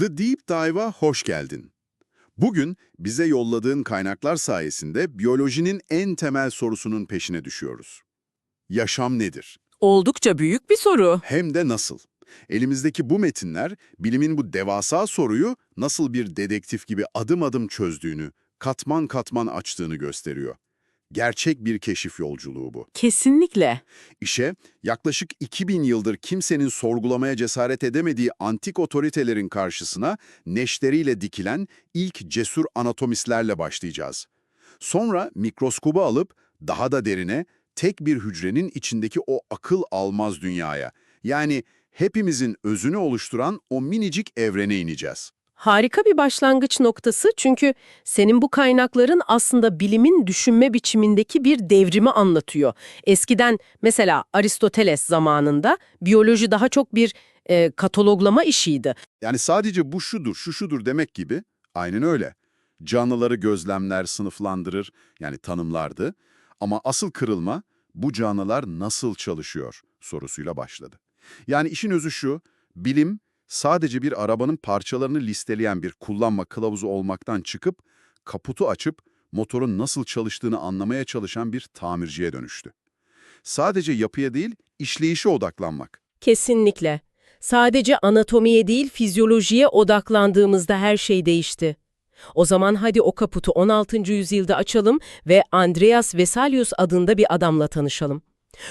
The Deep Dive'a hoş geldin. Bugün bize yolladığın kaynaklar sayesinde biyolojinin en temel sorusunun peşine düşüyoruz. Yaşam nedir? Oldukça büyük bir soru. Hem de nasıl? Elimizdeki bu metinler bilimin bu devasa soruyu nasıl bir dedektif gibi adım adım çözdüğünü, katman katman açtığını gösteriyor. Gerçek bir keşif yolculuğu bu. Kesinlikle. İşe yaklaşık 2000 yıldır kimsenin sorgulamaya cesaret edemediği antik otoritelerin karşısına neşteriyle dikilen ilk cesur anatomistlerle başlayacağız. Sonra mikroskobu alıp daha da derine tek bir hücrenin içindeki o akıl almaz dünyaya, yani hepimizin özünü oluşturan o minicik evrene ineceğiz. Harika bir başlangıç noktası çünkü senin bu kaynakların aslında bilimin düşünme biçimindeki bir devrimi anlatıyor. Eskiden mesela Aristoteles zamanında biyoloji daha çok bir e, kataloglama işiydi. Yani sadece bu şudur, şu şudur demek gibi, aynen öyle. Canlıları gözlemler, sınıflandırır, yani tanımlardı. Ama asıl kırılma, bu canlılar nasıl çalışıyor sorusuyla başladı. Yani işin özü şu, bilim sadece bir arabanın parçalarını listeleyen bir kullanma kılavuzu olmaktan çıkıp, kaputu açıp motorun nasıl çalıştığını anlamaya çalışan bir tamirciye dönüştü. Sadece yapıya değil, işleyişe odaklanmak. Kesinlikle. Sadece anatomiye değil fizyolojiye odaklandığımızda her şey değişti. O zaman hadi o kaputu 16. yüzyılda açalım ve Andreas Vesalius adında bir adamla tanışalım.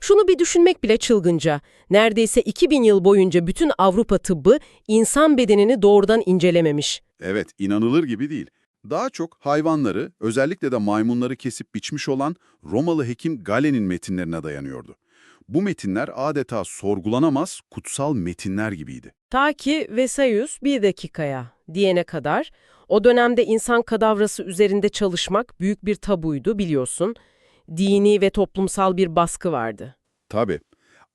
Şunu bir düşünmek bile çılgınca. Neredeyse 2000 yıl boyunca bütün Avrupa tıbbı insan bedenini doğrudan incelememiş. Evet, inanılır gibi değil. Daha çok hayvanları, özellikle de maymunları kesip biçmiş olan Romalı hekim Galen'in metinlerine dayanıyordu. Bu metinler adeta sorgulanamaz kutsal metinler gibiydi. Ta ki Vesalius bir dakikaya diyene kadar o dönemde insan kadavrası üzerinde çalışmak büyük bir tabuydu biliyorsun. Dini ve toplumsal bir baskı vardı. Tabii.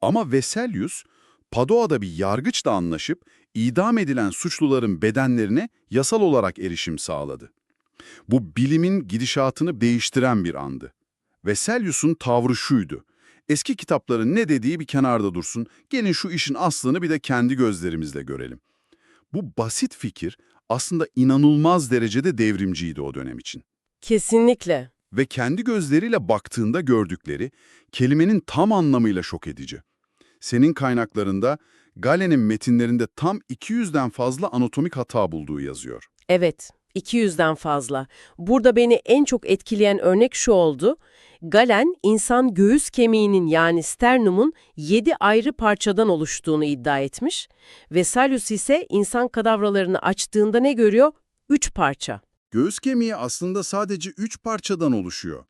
Ama Vesalius, Padoa'da bir yargıçla anlaşıp idam edilen suçluların bedenlerine yasal olarak erişim sağladı. Bu bilimin gidişatını değiştiren bir andı. Vesalius'un tavrı şuydu. Eski kitapların ne dediği bir kenarda dursun, gelin şu işin aslını bir de kendi gözlerimizle görelim. Bu basit fikir aslında inanılmaz derecede devrimciydi o dönem için. Kesinlikle. Ve kendi gözleriyle baktığında gördükleri kelimenin tam anlamıyla şok edici. Senin kaynaklarında Galen'in metinlerinde tam 200'den fazla anatomik hata bulduğu yazıyor. Evet, 200'den fazla. Burada beni en çok etkileyen örnek şu oldu. Galen, insan göğüs kemiğinin yani sternumun 7 ayrı parçadan oluştuğunu iddia etmiş. Vesalius ise insan kadavralarını açtığında ne görüyor? 3 parça. Göğüs kemiği aslında sadece 3 parçadan oluşuyor.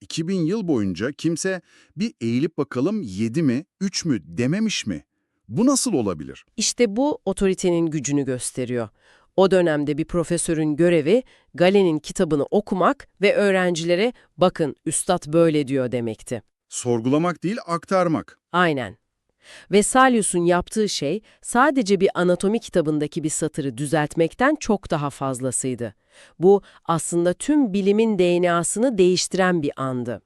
2000 yıl boyunca kimse bir eğilip bakalım 7 mi, 3 mü dememiş mi? Bu nasıl olabilir? İşte bu otoritenin gücünü gösteriyor. O dönemde bir profesörün görevi Galen'in kitabını okumak ve öğrencilere bakın üstad böyle diyor demekti. Sorgulamak değil, aktarmak. Aynen. Vesalius'un yaptığı şey sadece bir anatomi kitabındaki bir satırı düzeltmekten çok daha fazlasıydı. Bu aslında tüm bilimin DNA'sını değiştiren bir andı.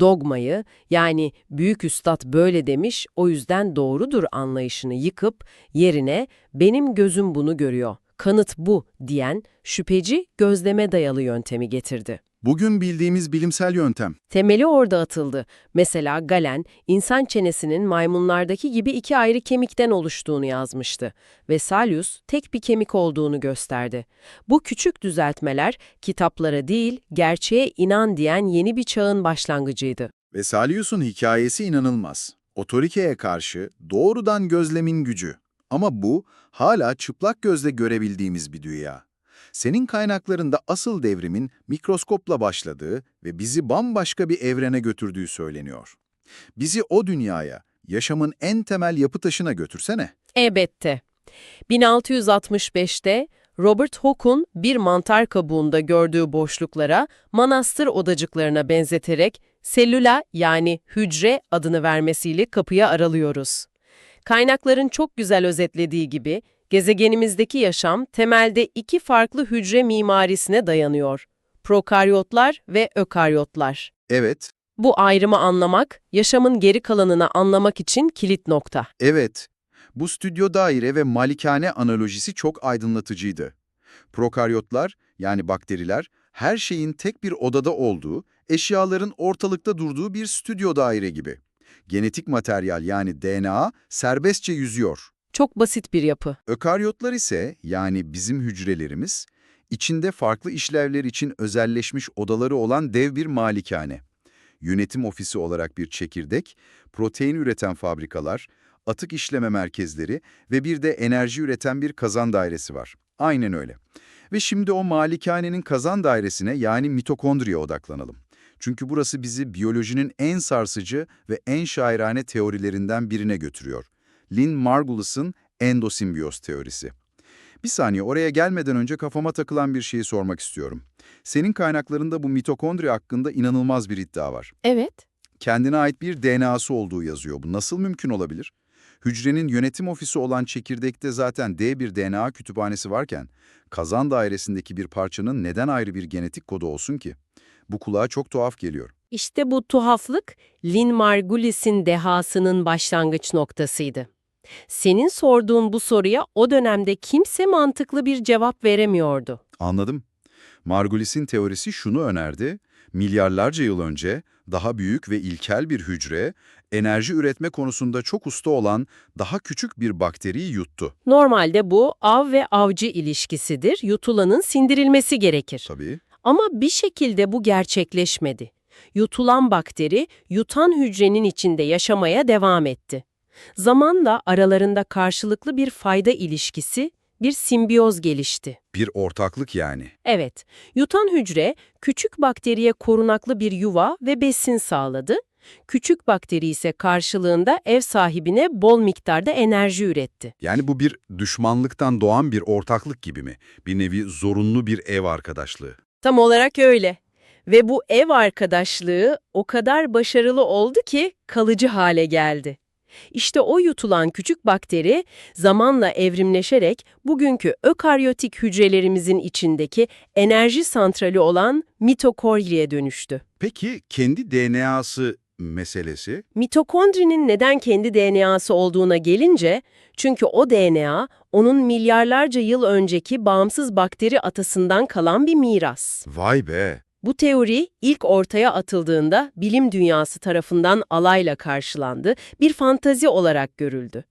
Dogmayı yani büyük üstad böyle demiş o yüzden doğrudur anlayışını yıkıp yerine benim gözüm bunu görüyor, kanıt bu diyen şüpheci gözleme dayalı yöntemi getirdi. Bugün bildiğimiz bilimsel yöntem. Temeli orada atıldı. Mesela Galen, insan çenesinin maymunlardaki gibi iki ayrı kemikten oluştuğunu yazmıştı. Vesalius, tek bir kemik olduğunu gösterdi. Bu küçük düzeltmeler, kitaplara değil, gerçeğe inan diyen yeni bir çağın başlangıcıydı. Vesalius'un hikayesi inanılmaz. Otorikeye karşı doğrudan gözlemin gücü. Ama bu hala çıplak gözle görebildiğimiz bir dünya. Senin kaynaklarında asıl devrimin mikroskopla başladığı ve bizi bambaşka bir evrene götürdüğü söyleniyor. Bizi o dünyaya, yaşamın en temel yapı taşına götürsene. Elbette. 1665'te Robert Hooke'un bir mantar kabuğunda gördüğü boşluklara manastır odacıklarına benzeterek selüla yani hücre adını vermesiyle kapıya aralıyoruz. Kaynakların çok güzel özetlediği gibi gezegenimizdeki yaşam temelde iki farklı hücre mimarisine dayanıyor. Prokaryotlar ve ökaryotlar. Evet, Bu ayrımı anlamak, yaşamın geri kalanını anlamak için kilit nokta. evet. Bu stüdyo daire ve malikane analojisi çok aydınlatıcıydı. Prokaryotlar, yani bakteriler, her şeyin tek bir odada olduğu, eşyaların ortalıkta durduğu bir stüdyo daire gibi. Genetik materyal yani DNA serbestçe yüzüyor. Çok basit bir yapı. Ökaryotlar ise yani bizim hücrelerimiz, içinde farklı işlevler için özelleşmiş odaları olan dev bir malikane. Yönetim ofisi olarak bir çekirdek, protein üreten fabrikalar, atık işleme merkezleri ve bir de enerji üreten bir kazan dairesi var. Aynen öyle. Ve şimdi o malikanenin kazan dairesine yani mitokondriye odaklanalım. Çünkü burası bizi biyolojinin en sarsıcı ve en şairane teorilerinden birine götürüyor. Lynn Margulis'ın endosimbiyoz teorisi. Bir saniye oraya gelmeden önce kafama takılan bir şeyi sormak istiyorum. Senin kaynaklarında bu mitokondri hakkında inanılmaz bir iddia var. Evet. Kendine ait bir DNA'sı olduğu yazıyor. Bu nasıl mümkün olabilir? Hücrenin yönetim ofisi olan çekirdekte zaten D bir DNA kütüphanesi varken, kazan dairesindeki bir parçanın neden ayrı bir genetik kodu olsun ki? Bu kulağa çok tuhaf geliyor. İşte bu tuhaflık Lynn Margulis'in dehasının başlangıç noktasıydı. Senin sorduğun bu soruya o dönemde kimse mantıklı bir cevap veremiyordu. Anladım. Margulis'in teorisi şunu önerdi. Milyarlarca yıl önce daha büyük ve ilkel bir hücre, enerji üretme konusunda çok usta olan daha küçük bir bakteriyi yuttu. Normalde bu av ve avcı ilişkisidir, yutulanın sindirilmesi gerekir. Tabii. Ama bir şekilde bu gerçekleşmedi. Yutulan bakteri, yutan hücrenin içinde yaşamaya devam etti. Zamanla aralarında karşılıklı bir fayda ilişkisi, bir simbiyoz gelişti. Bir ortaklık yani. Evet, yutan hücre küçük bakteriye korunaklı bir yuva ve besin sağladı. Küçük bakteri ise karşılığında ev sahibine bol miktarda enerji üretti. Yani bu bir düşmanlıktan doğan bir ortaklık gibi mi? Bir nevi zorunlu bir ev arkadaşlığı. Tam olarak öyle. Ve bu ev arkadaşlığı o kadar başarılı oldu ki kalıcı hale geldi. İşte o yutulan küçük bakteri zamanla evrimleşerek bugünkü ökaryotik hücrelerimizin içindeki enerji santrali olan mitokondriye dönüştü. Peki kendi DNA'sı meselesi? Mitokondrinin neden kendi DNA'sı olduğuna gelince, çünkü o DNA onun milyarlarca yıl önceki bağımsız bakteri atasından kalan bir miras. Vay be! Bu teori ilk ortaya atıldığında bilim dünyası tarafından alayla karşılandı, bir fantazi olarak görüldü.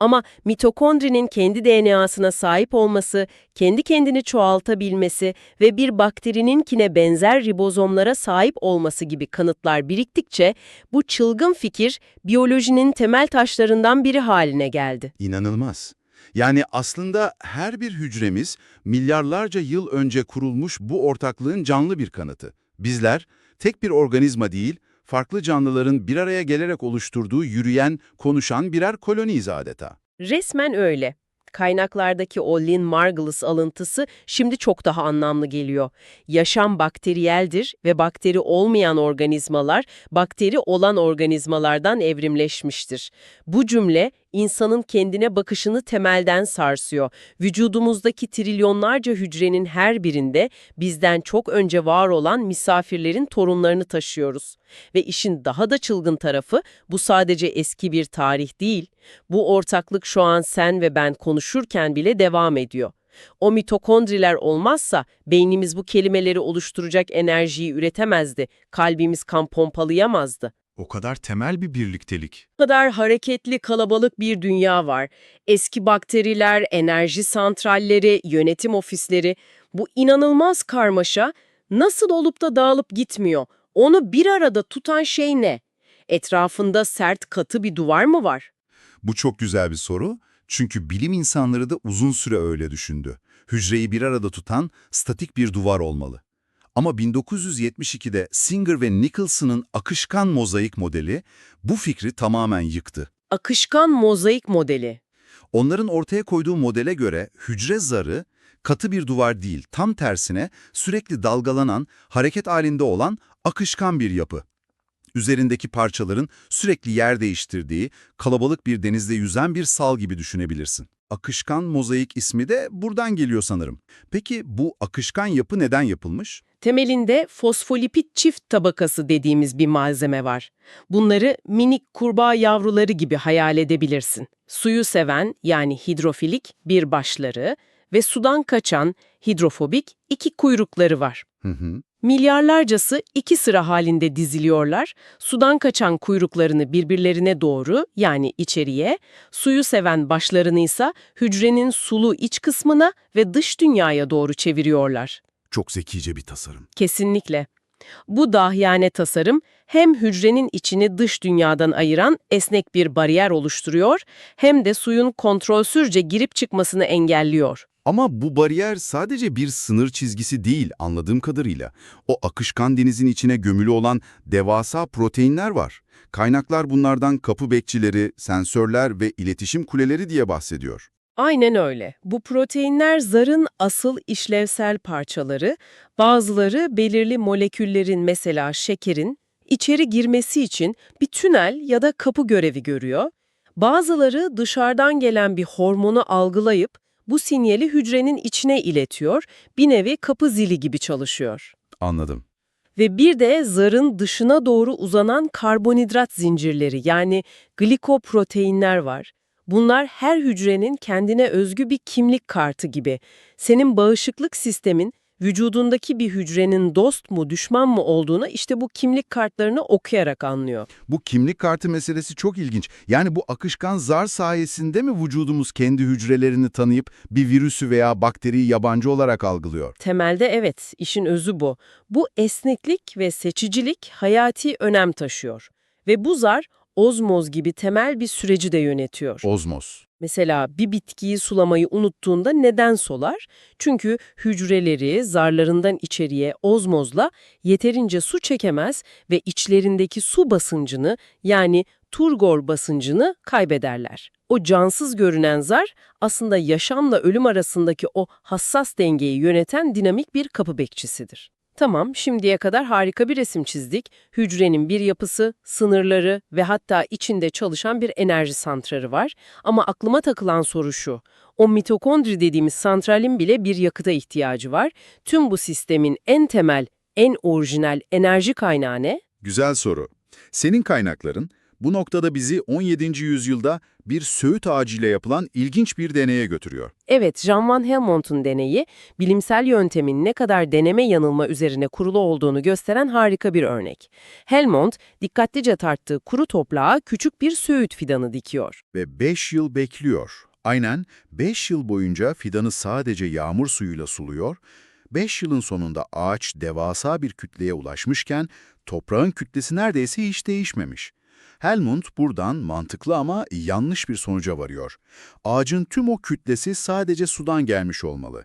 Ama mitokondrinin kendi DNA'sına sahip olması, kendi kendini çoğaltabilmesi ve bir bakterininkine benzer ribozomlara sahip olması gibi kanıtlar biriktikçe bu çılgın fikir biyolojinin temel taşlarından biri haline geldi. İnanılmaz. Yani aslında her bir hücremiz milyarlarca yıl önce kurulmuş bu ortaklığın canlı bir kanıtı. Bizler tek bir organizma değil, farklı canlıların bir araya gelerek oluşturduğu yürüyen, konuşan birer koloniyiz adeta. Resmen öyle. Kaynaklardaki o Lynn Margulis alıntısı şimdi çok daha anlamlı geliyor. Yaşam bakteriyeldir ve bakteri olmayan organizmalar, bakteri olan organizmalardan evrimleşmiştir. Bu cümle insanın kendine bakışını temelden sarsıyor. Vücudumuzdaki trilyonlarca hücrenin her birinde bizden çok önce var olan misafirlerin torunlarını taşıyoruz. Ve işin daha da çılgın tarafı bu sadece eski bir tarih değil. Bu ortaklık şu an sen ve ben konuşurken bile devam ediyor. O mitokondriler olmazsa beynimiz bu kelimeleri oluşturacak enerjiyi üretemezdi, kalbimiz kan pompalayamazdı. O kadar temel bir birliktelik. Bu kadar hareketli, kalabalık bir dünya var. Eski bakteriler, enerji santralleri, yönetim ofisleri. Bu inanılmaz karmaşa nasıl olup da dağılıp gitmiyor? Onu bir arada tutan şey ne? Etrafında sert, katı bir duvar mı var? Bu çok güzel bir soru. Çünkü bilim insanları da uzun süre öyle düşündü. Hücreyi bir arada tutan statik bir duvar olmalı. Ama 1972'de Singer ve Nicholson'ın akışkan mozaik modeli bu fikri tamamen yıktı. Akışkan mozaik modeli. Onların ortaya koyduğu modele göre hücre zarı katı bir duvar değil, tam tersine sürekli dalgalanan, hareket halinde olan akışkan bir yapı. Üzerindeki parçaların sürekli yer değiştirdiği, kalabalık bir denizde yüzen bir sal gibi düşünebilirsin. Akışkan mozaik ismi de buradan geliyor sanırım. Peki bu akışkan yapı neden yapılmış? Temelinde fosfolipid çift tabakası dediğimiz bir malzeme var. Bunları minik kurbağa yavruları gibi hayal edebilirsin. Suyu seven yani hidrofilik bir başları ve sudan kaçan hidrofobik iki kuyrukları var. Hı hı. Milyarlarcası iki sıra halinde diziliyorlar. Sudan kaçan kuyruklarını birbirlerine doğru yani içeriye, suyu seven başlarını ise hücrenin sulu iç kısmına ve dış dünyaya doğru çeviriyorlar. Çok zekice bir tasarım. Kesinlikle. Bu dahiyane tasarım hem hücrenin içini dış dünyadan ayıran esnek bir bariyer oluşturuyor hem de suyun kontrolsüzce girip çıkmasını engelliyor. Ama bu bariyer sadece bir sınır çizgisi değil anladığım kadarıyla. O akışkan denizin içine gömülü olan devasa proteinler var. Kaynaklar bunlardan kapı bekçileri, sensörler ve iletişim kuleleri diye bahsediyor. Aynen öyle. Bu proteinler zarın asıl işlevsel parçaları, bazıları belirli moleküllerin mesela şekerin içeri girmesi için bir tünel ya da kapı görevi görüyor. Bazıları dışarıdan gelen bir hormonu algılayıp bu sinyali hücrenin içine iletiyor, bir nevi kapı zili gibi çalışıyor. Anladım. Ve bir de zarın dışına doğru uzanan karbonhidrat zincirleri yani glikoproteinler var. Bunlar her hücrenin kendine özgü bir kimlik kartı gibi. Senin bağışıklık sistemin vücudundaki bir hücrenin dost mu düşman mı olduğunu işte bu kimlik kartlarını okuyarak anlıyor. Bu kimlik kartı meselesi çok ilginç. Yani bu akışkan zar sayesinde mi vücudumuz kendi hücrelerini tanıyıp bir virüsü veya bakteriyi yabancı olarak algılıyor? Temelde evet, işin özü bu. Bu esneklik ve seçicilik hayati önem taşıyor. Ve bu zar ozmoz gibi temel bir süreci de yönetiyor. Ozmoz. Mesela bir bitkiyi sulamayı unuttuğunda neden solar? Çünkü hücreleri zarlarından içeriye ozmozla yeterince su çekemez ve içlerindeki su basıncını yani turgor basıncını kaybederler. O cansız görünen zar aslında yaşamla ölüm arasındaki o hassas dengeyi yöneten dinamik bir kapı bekçisidir. Tamam, şimdiye kadar harika bir resim çizdik. Hücrenin bir yapısı, sınırları ve hatta içinde çalışan bir enerji santrarı var. Ama aklıma takılan soru şu. O mitokondri dediğimiz santralin bile bir yakıta ihtiyacı var. Tüm bu sistemin en temel, en orijinal enerji kaynağı ne? Güzel soru. Senin kaynakların bu noktada bizi 17. yüzyılda bir söğüt ağacıyla yapılan ilginç bir deneye götürüyor. Evet, Jean van Helmont'un deneyi, bilimsel yöntemin ne kadar deneme yanılma üzerine kurulu olduğunu gösteren harika bir örnek. Helmont, dikkatlice tarttığı kuru toprağa küçük bir söğüt fidanı dikiyor. Ve 5 yıl bekliyor. Aynen 5 yıl boyunca fidanı sadece yağmur suyuyla suluyor. 5 yılın sonunda ağaç devasa bir kütleye ulaşmışken toprağın kütlesi neredeyse hiç değişmemiş. Helmut buradan mantıklı ama yanlış bir sonuca varıyor. Ağacın tüm o kütlesi sadece sudan gelmiş olmalı.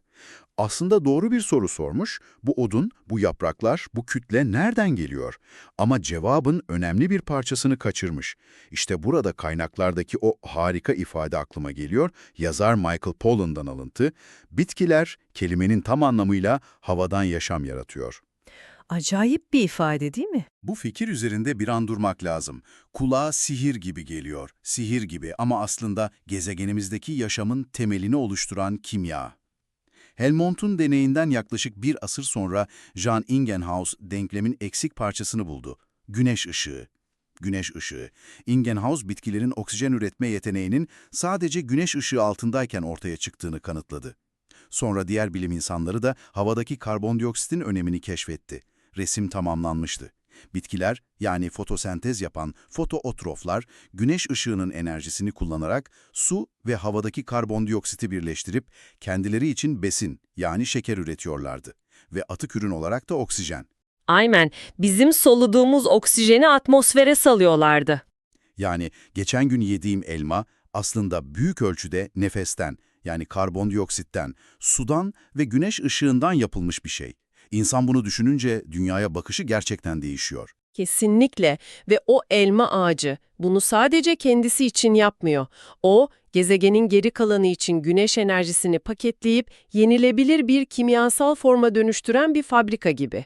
Aslında doğru bir soru sormuş. Bu odun, bu yapraklar, bu kütle nereden geliyor? Ama cevabın önemli bir parçasını kaçırmış. İşte burada kaynaklardaki o harika ifade aklıma geliyor. Yazar Michael Pollan'dan alıntı. Bitkiler kelimenin tam anlamıyla havadan yaşam yaratıyor. Acayip bir ifade değil mi? Bu fikir üzerinde bir an durmak lazım. Kulağa sihir gibi geliyor. Sihir gibi ama aslında gezegenimizdeki yaşamın temelini oluşturan kimya. Helmont'un deneyinden yaklaşık bir asır sonra Jean Ingenhaus denklemin eksik parçasını buldu. Güneş ışığı. Güneş ışığı. Ingenhaus bitkilerin oksijen üretme yeteneğinin sadece güneş ışığı altındayken ortaya çıktığını kanıtladı. Sonra diğer bilim insanları da havadaki karbondioksitin önemini keşfetti. Resim tamamlanmıştı. Bitkiler yani fotosentez yapan fotootroflar güneş ışığının enerjisini kullanarak su ve havadaki karbondioksiti birleştirip kendileri için besin yani şeker üretiyorlardı ve atık ürün olarak da oksijen. Aynen, bizim soluduğumuz oksijeni atmosfere salıyorlardı. Yani geçen gün yediğim elma aslında büyük ölçüde nefesten yani karbondioksitten, sudan ve güneş ışığından yapılmış bir şey. İnsan bunu düşününce dünyaya bakışı gerçekten değişiyor. Kesinlikle ve o elma ağacı bunu sadece kendisi için yapmıyor. O, gezegenin geri kalanı için güneş enerjisini paketleyip yenilebilir bir kimyasal forma dönüştüren bir fabrika gibi.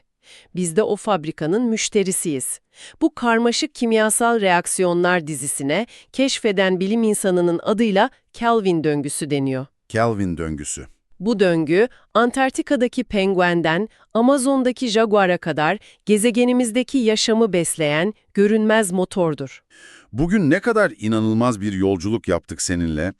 Biz de o fabrikanın müşterisiyiz. Bu karmaşık kimyasal reaksiyonlar dizisine keşfeden bilim insanının adıyla Kelvin döngüsü deniyor. Kelvin döngüsü. Bu döngü, Antarktika'daki penguenden Amazon'daki jaguara kadar gezegenimizdeki yaşamı besleyen görünmez motordur. Bugün ne kadar inanılmaz bir yolculuk yaptık seninle.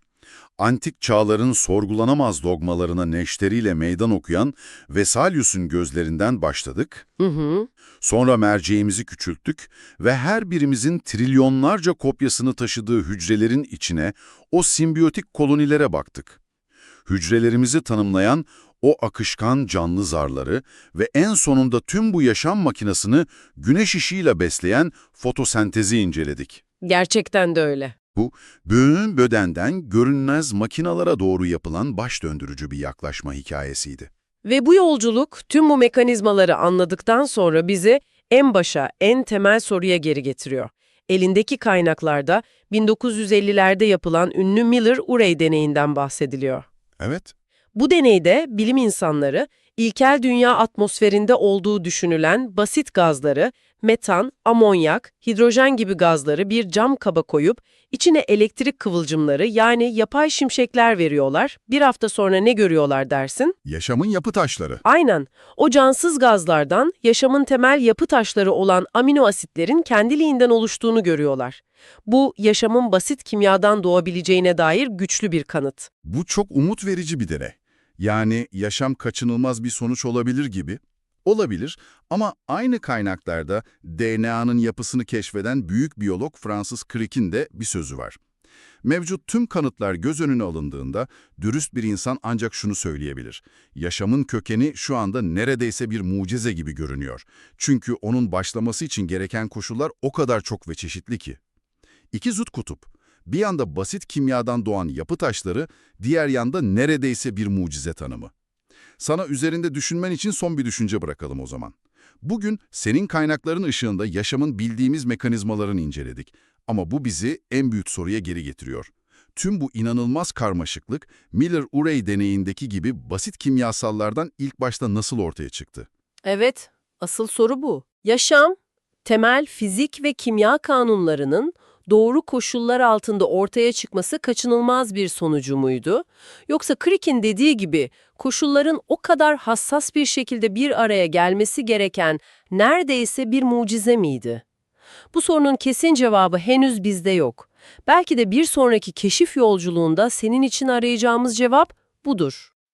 Antik çağların sorgulanamaz dogmalarına neşteriyle meydan okuyan Vesalius'un gözlerinden başladık. Hı hı. Sonra merceğimizi küçülttük ve her birimizin trilyonlarca kopyasını taşıdığı hücrelerin içine o simbiyotik kolonilere baktık. Hücrelerimizi tanımlayan o akışkan canlı zarları ve en sonunda tüm bu yaşam makinesini güneş ışığıyla besleyen fotosentezi inceledik. Gerçekten de öyle. Böğün bödenden görünmez makinalara doğru yapılan baş döndürücü bir yaklaşma hikayesiydi. Ve bu yolculuk tüm bu mekanizmaları anladıktan sonra bizi en başa, en temel soruya geri getiriyor. Elindeki kaynaklarda 1950'lerde yapılan ünlü Miller-Urey deneyinden bahsediliyor. Evet, Bu deneyde bilim insanları ilkel dünya atmosferinde olduğu düşünülen basit gazları, metan, amonyak, hidrojen gibi gazları bir cam kaba koyup içine elektrik kıvılcımları yani yapay şimşekler veriyorlar. Bir hafta sonra ne görüyorlar dersin? yaşamın yapı taşları. Aynen. O cansız gazlardan yaşamın temel yapı taşları olan amino asitlerin kendiliğinden oluştuğunu görüyorlar. Bu yaşamın basit kimyadan doğabileceğine dair güçlü bir kanıt. Bu çok umut verici bir deney. Yani yaşam kaçınılmaz bir sonuç olabilir gibi. Olabilir ama aynı kaynaklarda DNA'nın yapısını keşfeden büyük biyolog Francis Crick'in de bir sözü var. Mevcut tüm kanıtlar göz önüne alındığında dürüst bir insan ancak şunu söyleyebilir. Yaşamın kökeni şu anda neredeyse bir mucize gibi görünüyor. Çünkü onun başlaması için gereken koşullar o kadar çok ve çeşitli ki. İki zıt kutup. Bir yanda basit kimyadan doğan yapı taşları, diğer yanda neredeyse bir mucize tanımı. Sana üzerinde düşünmen için son bir düşünce bırakalım o zaman. Bugün senin kaynakların ışığında yaşamın bildiğimiz mekanizmalarını inceledik. Ama bu bizi en büyük soruya geri getiriyor. Tüm bu inanılmaz karmaşıklık Miller-Urey deneyindeki gibi basit kimyasallardan ilk başta nasıl ortaya çıktı? Evet, asıl soru bu. Yaşam, temel fizik ve kimya kanunlarının doğru koşullar altında ortaya çıkması kaçınılmaz bir sonucu muydu? Yoksa Crick'in dediği gibi koşulların o kadar hassas bir şekilde bir araya gelmesi gereken neredeyse bir mucize miydi? Bu sorunun kesin cevabı henüz bizde yok. Belki de bir sonraki keşif yolculuğunda senin için arayacağımız cevap budur.